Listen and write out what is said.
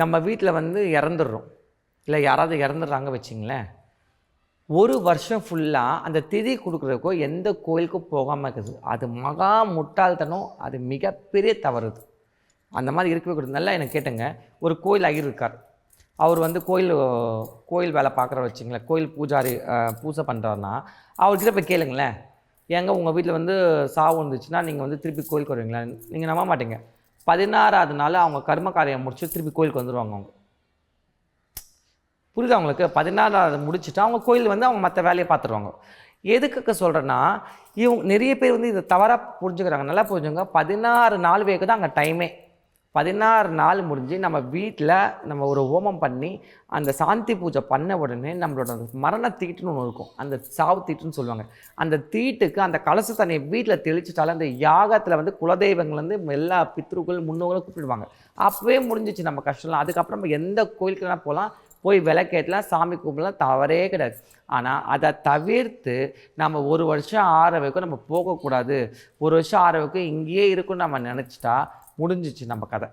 நம்ம வீட்டில் வந்து இறந்துடுறோம். இல்லை யாராவது இறந்துடுறாங்க வச்சிங்களேன். ஒரு வருஷம் ஃபுல்லாக அந்த திதி கொடுக்குறதுக்கோ எந்த கோயிலுக்கும் போகாமல் இருக்குது. அது மகா முட்டாள்தனம் அது மிகப்பெரிய தவறுது அந்த மாதிரி இருக்கவே கூடாது. நல்லா எனக்கு கேட்டுங்க. ஒரு கோயில் ஐயர் இருக்கார் அவர் வந்து கோயில் கோயில் வேலை பார்க்குற வச்சிங்களேன். கோயில் பூஜாரி பூஜை பண்ணுறாருன்னா அவர்கிட்ட போய் கேளுங்களேன். ஏங்க உங்கள் வீட்டில் வந்து சாவு வந்துச்சுன்னா நீங்கள் வந்து திருப்பி கோயிலுக்கு வருவீங்களா? நீங்கள் நம்ப மாட்டீங்க. பதினாறாவது நாள் அவங்க கர்ம காரியம் முடிச்சு திருப்பி கோயிலுக்கு வந்துடுவாங்க அவங்க. புரியுது அவங்களுக்கு பதினாறாவது முடிச்சுட்டு அவங்க கோயில் வந்து அவங்க மற்ற வேலையை பார்த்துருவாங்க எதுக்கு சொல்கிறேன்னா இவங்க நிறைய பேர் வந்து இதை தவறாக புரிஞ்சுக்கிறாங்க. நல்லா புரிஞ்சுங்க பதினாறு நாள் வரைக்கும் தான் அங்கே டைமே பதினாறு நாள் முடிஞ்சு நம்ம வீட்டில் நம்ம ஒரு ஹோமம் பண்ணி அந்த சாந்தி பூஜை பண்ண உடனே நம்மளோட மரண தீட்டுன்னு ஒன்று இருக்கும். அந்த சாவு தீட்டுன்னு சொல்லுவாங்க. அந்த தீட்டுக்கு அந்த கலச தண்ணியை வீட்டில் தெளிச்சிட்டாலே அந்த யாகத்தில் வந்து குலதெய்வங்கள் வந்து எல்லா பித்ருக்கள் முன்னோர்களும் கூப்பிடுவாங்க. அப்போவே முடிஞ்சிச்சு நம்ம கஷ்டம்லாம். அதுக்கப்புறம் நம்ம எந்த கோயிலுக்கெல்லாம் போகலாம்? போய் விளக்கேற்றலாம் சாமி கும்பிடலாம் தவறே கிடையாது. ஆனால் அதை தவிர்த்து நம்ம ஒரு வருஷம் ஆற வைக்கும் நம்ம போகக்கூடாது. ஒரு வருஷம் ஆற வைக்கும் இங்கேயே இருக்கும்னு நம்ம நினச்சிட்டா முடிஞ்சிச்சு நம்ம கதை.